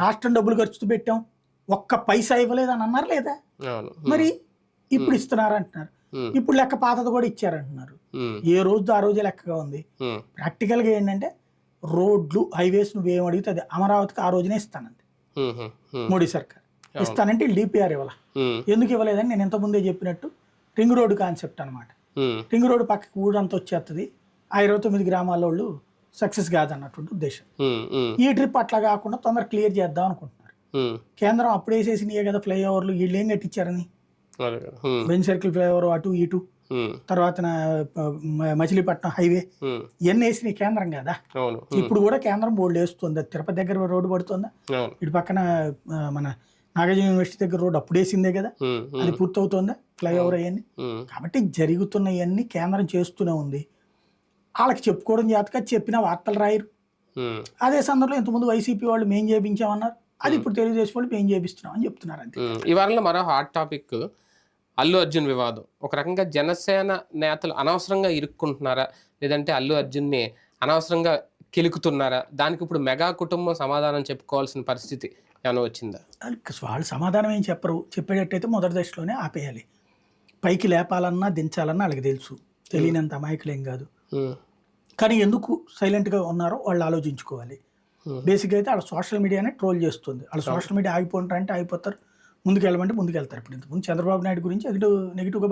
రాష్ట్రం డబ్బులు ఖర్చు పెట్టాం. ఒక్క పైసా ఇవ్వలేదు అని అన్నారు లేదా? మరి ఇప్పుడు ఇస్తున్నారు అంటున్నారు. ఇప్పుడు లెక్క పాతది కూడా ఇచ్చారంటున్నారు ఏ రోజు ఆ రోజే లెక్కగా ఉంది. ఉమ్, ప్రాక్టికల్గా ఏంటంటే రోడ్లు హైవేస్ నువ్వేం అడిగితే అది అమరావతికి ఆ రోజునే ఇస్తానంది. ఉమ్, మోడీ సర్కార్. ఇస్తానంటే డిపిఆర్ ఇవ్వాల? ఎందుకు ఇవ్వలేదని నేను ఇంతకుముందే చెప్పినట్టు రింగ్ రోడ్డు కాన్సెప్ట్ అనమాట రింగ్ రోడ్డు పక్కకి ఊరంతా వచ్చేస్తుంది ఆ ఇరవై తొమ్మిది గ్రామాల వాళ్ళు సక్సెస్ కాదన్నటువంటి ఉద్దేశం. ఈ ట్రిప్ అట్లా కాకుండా తొందర క్లియర్ చేద్దాం అనుకుంటున్నారు. కేంద్రం అప్పుడు వేసేసినాయే కదా ఫ్లైఓవర్లు వీళ్ళు ఏం కట్టించారని బెంచ్ సర్కిల్ ఫ్లైఓవర్ అటు ఇటు తర్వాత మచిలీపట్నం హైవే. ఇవన్నీ వేసినాయి కేంద్రం కదా. ఇప్పుడు కూడా కేంద్రం బోర్డు వేస్తుంది తిరుపతి దగ్గర రోడ్డు పడుతుందా? ఇటు పక్కన మన నాగార్జున యూనివర్సిటీ దగ్గర రోడ్డు అప్పుడు వేసిందే కదా అది పూర్తవుతుందా? ఫ్లైఓవర్ అవన్నీ? కాబట్టి జరుగుతున్నవన్నీ కేంద్రం చేస్తూనే ఉంది. వాళ్ళకి చెప్పుకోవడం చేతక చెప్పిన వార్తలు రాయరు. అదే సందర్భంలో ఇంతకుముందు వైసీపీ వాళ్ళు మేం చేయించామన్నారు అది ఇప్పుడు తెలుగుదేశం వాళ్ళు మేం చేపిస్తున్నాం అని చెప్తున్నారు అంతే. ఈ వారంలో మరో హాట్ టాపిక్ అల్లు అర్జున్ వివాదం. ఒక రకంగా జనసేన నేతలు అనవసరంగా ఇరుక్కుంటున్నారా? లేదంటే అల్లు అర్జున్ని అనవసరంగా కెలుకుతున్నారా? దానికి ఇప్పుడు మెగా కుటుంబం సమాధానం చెప్పుకోవాల్సిన పరిస్థితి ఏమైనా వచ్చిందా? వాళ్ళు సమాధానం ఏం చెప్పరు. చెప్పేటట్టయితే మొదటి దశలోనే ఆపేయాలి. పైకి లేపాలన్నా దించాలన్నా వాళ్ళకి తెలుసు. తెలియనంత అమాయకులేం కాదు. కానీ ఎందుకు సైలెంట్గా ఉన్నారో వాళ్ళు ఆలోచించుకోవాలి. బేసిక్గా అయితే వాళ్ళ సోషల్ మీడియానే ట్రోల్ చేస్తుంది. వాళ్ళ సోషల్ మీడియా ఆగిపోంటారంటే ఆగిపోతారు. ముందుకు వెళ్ళమంటే ముందుకు వెళ్తారు ఇప్పుడు ఇంతకుముందు చంద్రబాబు నాయుడు గురించి నెగిటివ్ నెగిటివ్గా